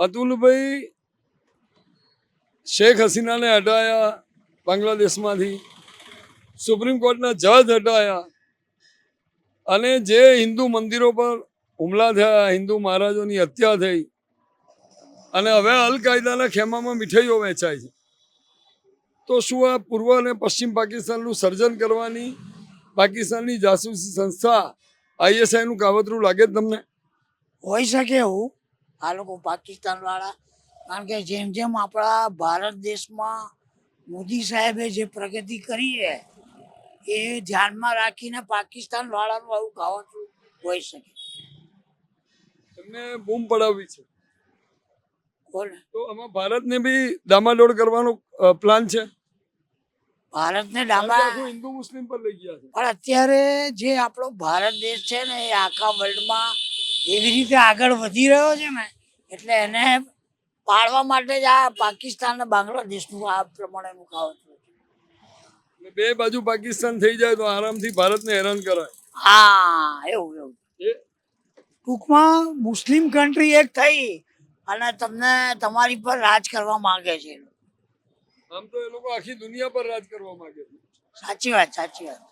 અતુલભાઈ Sheikh હસીનાને હટાયા બાંગ્લાદેશમાંથી. Supreme કોર્ટના જજ હટાયા. અને જે હિન્દુ મંદિરો પર હુમલા થયા, હિન્દુ મહારાજોની હત્યા થઈ. અને હવે અલ કાયદાના ખેમામાં મીઠાઈઓ વેચાય છે. તો શું આ પૂર્વ અને પશ્ચિમ પાકિસ્તાનનું સર્જન કરવાની પાકિસ્તાનની જાસૂસી સંસ્થા આઈએસઆઈનું કાવતરું લાગે જ તમને? હોઈ શકે એવું. આ લોકો પાકિસ્તાન વાળા કારણ કે જેમ જેમ આપણા ભારત દેશમાં મોદી સાહેબે જે પ્રગતિ કરી છે એ ધ્યાનમાં રાખીને પાકિસ્તાન વાળાનું આવું કાવતરું હોઈ શકે. એમને બૂમ પડાવવી છે. તો આમાં ભારતને બી ડામાડોળ કરવાનો પ્લાન છે? ભારતને ડામા હિન્દુ મુસ્લિમ પર લઈ ગયા છે. પણ અત્યારે જે આપણો ભારત દેશ છે ને એ આખા વર્લ્ડમાં એવી રીતે આગળ વધી રહ્યો છે ને એટલે એને પાડવા માટે જ આ પાકિસ્તાન અને બાંગ્લાદેશનું આ પ્રમાણેનું કાવતરું છે. એટલે બે બાજુ પાકિસ્તાન થઈ જાય તો આરામથી ભારતને હેરાન કરાય. હા એવું એવું. ટૂંકમાં મુસ્લિમ કન્ટ્રી એક થઈ અને તમને તમારી પર રાજ કરવા માંગે છે. આમ તો એ લોકો આખી દુનિયા પર રાજ કરવા માંગે છે. સાચી વાત સાચી વાત.